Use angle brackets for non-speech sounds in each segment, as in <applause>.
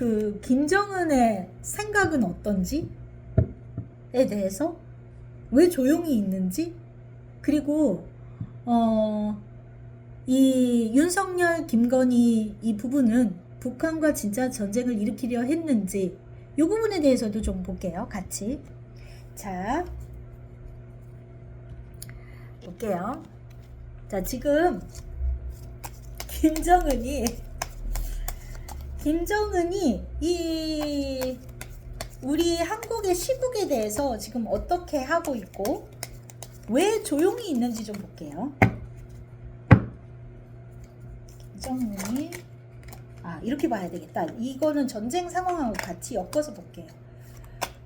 그 김정은의 생각은 어떤지에 대해서? 왜 조용히 있는지? 그리고 어, 이 윤석열 김건희 이 부분은 북한과 진짜 전쟁을 일으키려 했는지 이 부분에 대해서도 좀 볼게요 같이. 자 볼게요. 자 지금 김정은이 김정은이 이 우리 한국의 시국에 대해서 지금 어떻게 하고 있고 왜 조용히 있는지 좀 볼게요. 김정은이 아 이렇게 봐야 되겠다. 이거는 전쟁 상황하고 같이 엮어서 볼게요.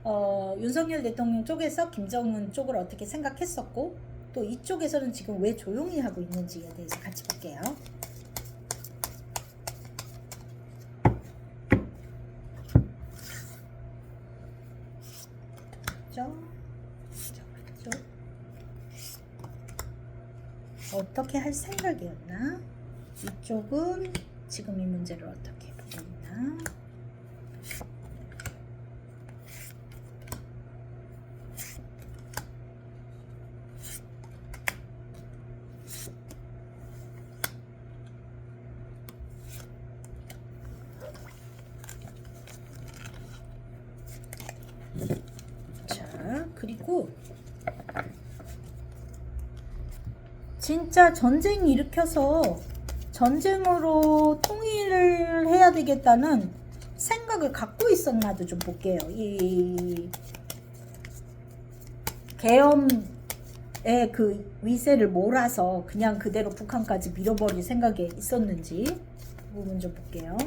어, 윤석열 대통령 쪽에서 김정은 쪽을 어떻게 생각했었고 또 이쪽에서는 지금 왜 조용히 하고 있는지에 대해서 같이 볼게요. 죠죠 어떻게 할 생각이었나? 이쪽은 지금 이 문제를 어떻게 보고 있나? 자, 그리고 진짜 전쟁 일으켜서 전쟁으로 통일을 해야 되겠다는 생각을 갖고 있었나도 좀 볼게요. 이 계엄의 그 위세를 몰아서 그냥 그대로 북한까지 밀어버릴 생각에 있었는지 그 부분 좀 볼게요.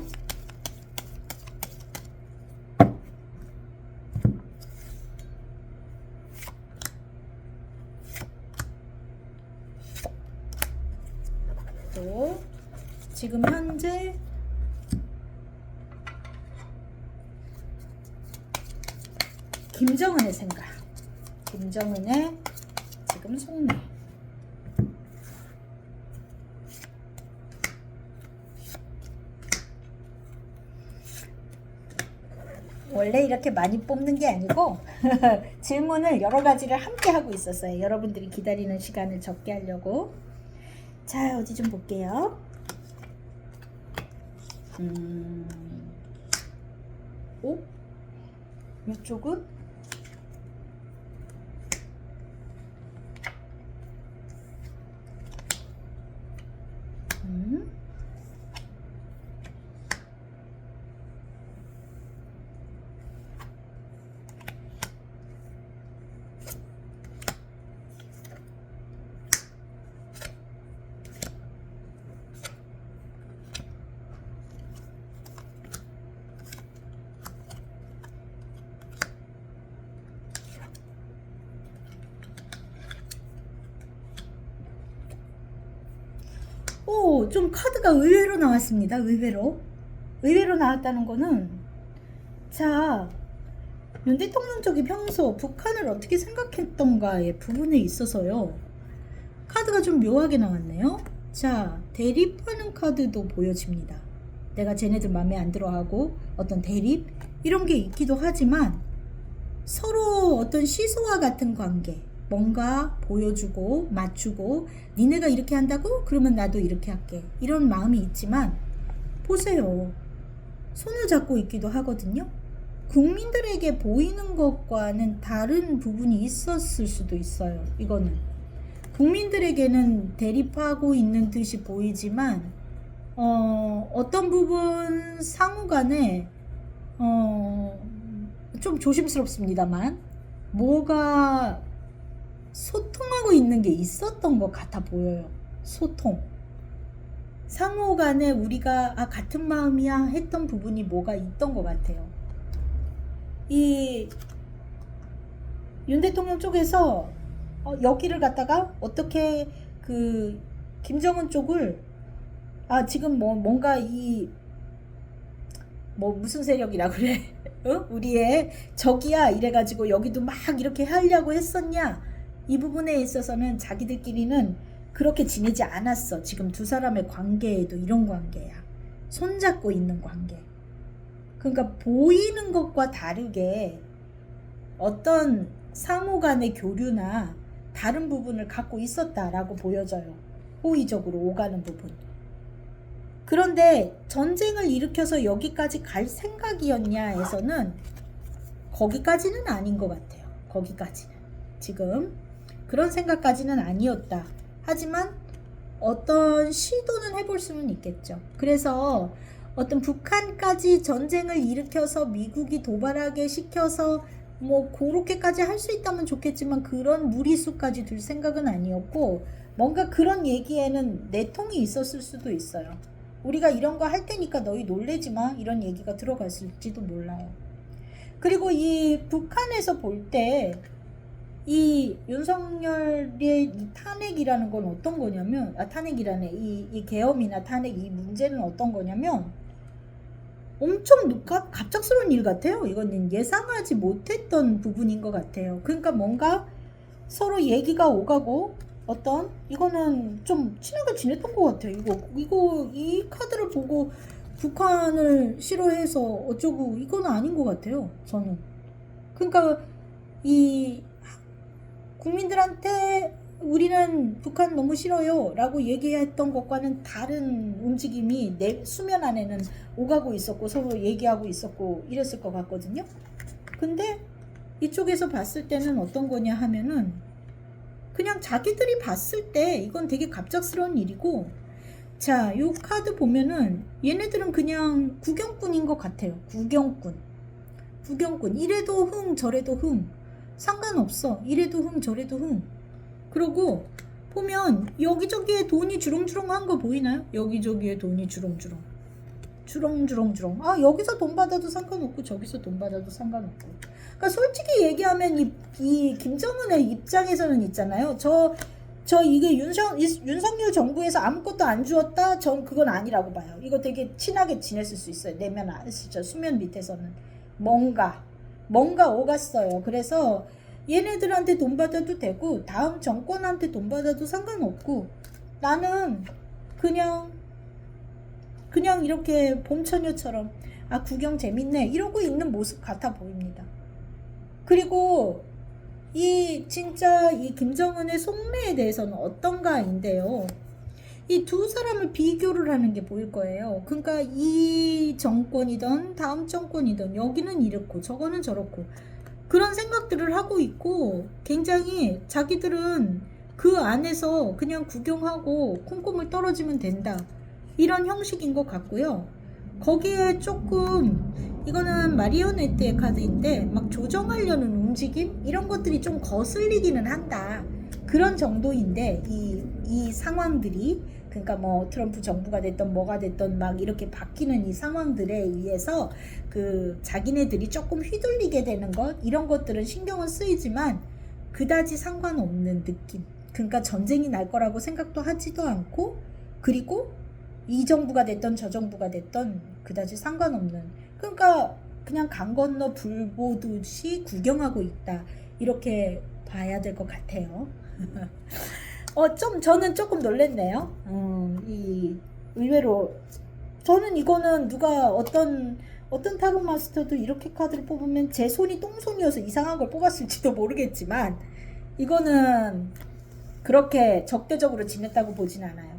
또 지금 현재 김정은의 생각 김정은의 지금 속내 원래 이렇게 많이 뽑는 게 아니고 <laughs> 질문을 여러 가지를 함께 하고 있었어요. 여러분들이 기다리는 시간을 적게 하려고. 자, 어디 좀 볼게요. 음, 오? 이쪽은? 음? 오, 좀 카드가 의외로 나왔습니다. 의외로. 의외로 나왔다는 거는 자, 윤 대통령 쪽이 평소 북한을 어떻게 생각했던가의 부분에 있어서요. 카드가 좀 묘하게 나왔네요. 자, 대립하는 카드도 보여집니다. 내가 쟤네들 마음에 안 들어하고 어떤 대립 이런 게 있기도 하지만 서로 어떤 시소와 같은 관계 뭔가 보여주고 맞추고 니네가 이렇게 한다고? 그러면 나도 이렇게 할게. 이런 마음이 있지만 보세요. 손을 잡고 있기도 하거든요. 국민들에게 보이는 것과는 다른 부분이 있었을 수도 있어요 이거는. 국민들에게는 대립하고 있는 듯이 보이지만 어, 어떤 부분 상호 간에 어, 좀 조심스럽습니다만 뭐가 소통하고 있는 게 있었던 것 같아 보여요. 소통. 상호 간에 우리가 아, 같은 마음이야 했던 부분이 뭐가 있던 것 같아요. 이 윤 대통령 쪽에서 어, 여기를 갖다가 어떻게 그 김정은 쪽을 아 지금 뭐 뭔가 이 뭐 무슨 세력이라 그래 <laughs> 어? 우리의 적이야 이래가지고 여기도 막 이렇게 하려고 했었냐 이 부분에 있어서는 자기들끼리는 그렇게 지내지 않았어. 지금 두 사람의 관계에도 이런 관계야. 손잡고 있는 관계. 그러니까 보이는 것과 다르게 어떤 상호 간의 교류나 다른 부분을 갖고 있었다라고 보여져요. 호의적으로 오가는 부분. 그런데 전쟁을 일으켜서 여기까지 갈 생각이었냐에서는 거기까지는 아닌 것 같아요. 거기까지는. 지금 그런 생각까지는 아니었다. 하지만 어떤 시도는 해볼 수는 있겠죠. 그래서 어떤 북한까지 전쟁을 일으켜서 미국이 도발하게 시켜서 뭐 그렇게까지 할 수 있다면 좋겠지만 그런 무리수까지 들 생각은 아니었고 뭔가 그런 얘기에는 내통이 있었을 수도 있어요. 우리가 이런 거 할 테니까 너희 놀래지 마 이런 얘기가 들어갔을지도 몰라요. 그리고 이 북한에서 볼때 이 윤석열의 이 탄핵이라는 건 어떤 거냐면 아 탄핵이라네 이, 이 계엄이나 탄핵 이 문제는 어떤 거냐면 엄청 누- 갑- 갑작스러운 일 같아요. 이거는 예상하지 못했던 부분인 것 같아요. 그러니까 뭔가 서로 얘기가 오가고 어떤 이거는 좀 친하게 지냈던 것 같아요. 이거 이거 이 카드를 보고 북한을 싫어해서 어쩌고 이건 아닌 것 같아요. 저는 그러니까 이 국민들한테 우리는 북한 너무 싫어요 라고 얘기했던 것과는 다른 움직임이 내 수면 안에는 오가고 있었고 서로 얘기하고 있었고 이랬을 것 같거든요. 근데 이쪽에서 봤을 때는 어떤 거냐 하면은 그냥 자기들이 봤을 때 이건 되게 갑작스러운 일이고 자, 요 카드 보면은 얘네들은 그냥 구경꾼인 것 같아요. 구경꾼. 구경꾼. 이래도 흥, 저래도 흥. 상관없어. 이래도 흥, 저래도 흥. 그리고 보면 여기저기에 돈이 주렁주렁한 거 보이나요? 여기저기에 돈이 주렁주렁. 주렁주렁주렁. 아, 여기서 돈 받아도 상관없고 저기서 돈 받아도 상관없고. 그러니까 솔직히 얘기하면 이, 이 김정은의 입장에서는 있잖아요. 저, 저 이게 윤석, 이- 윤석열 정부에서 아무것도 안 주었다? 전 그건 아니라고 봐요. 이거 되게 친하게 지냈을 수 있어요. 내면 안, 저 수면 밑에서는. 뭔가, 뭔가 오갔어요. 그래서 얘네들한테 돈 받아도 되고, 다음 정권한테 돈 받아도 상관없고, 나는 그냥, 그냥 이렇게 봄처녀처럼, 아, 구경 재밌네. 이러고 있는 모습 같아 보입니다. 그리고 이 진짜 이 김정은의 속내에 대해서는 어떤가인데요. 이 두 사람을 비교를 하는 게 보일 거예요. 그러니까 이 정권이든 다음 정권이든 여기는 이렇고 저거는 저렇고 그런 생각들을 하고 있고 굉장히 자기들은 그 안에서 그냥 구경하고 콩고물 떨어지면 된다. 이런 형식인 것 같고요. 거기에 조금 이거는 마리오네트의 카드인데 막 조정하려는 움직임 이런 것들이 좀 거슬리기는 한다. 그런 정도인데 이, 이 상황들이 그러니까 뭐 트럼프 정부가 됐던 뭐가 됐던 막 이렇게 바뀌는 이 상황들에 의해서 그 자기네들이 조금 휘둘리게 되는 것 이런 것들은 신경은 쓰이지만 그다지 상관없는 느낌. 그러니까 전쟁이 날 거라고 생각도 하지도 않고 그리고 이 정부가 됐던 저 정부가 됐던 그다지 상관없는 그러니까 그냥 강 건너 불 보듯이 구경하고 있다 이렇게 봐야 될 것 같아요. <laughs> 어 좀 저는 조금 놀랬네요. 음, 이 의외로 저는 이거는 누가 어떤 어떤 타로 마스터도 이렇게 카드를 뽑으면 제 손이 똥손이어서 이상한 걸 뽑았을지도 모르겠지만 이거는 그렇게 적대적으로 지냈다고 보진 않아요.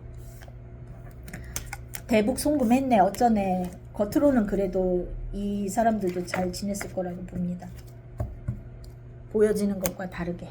대북 송금했네 어쩌네 겉으로는 그래도 이 사람들도 잘 지냈을 거라고 봅니다. 보여지는 것과 다르게.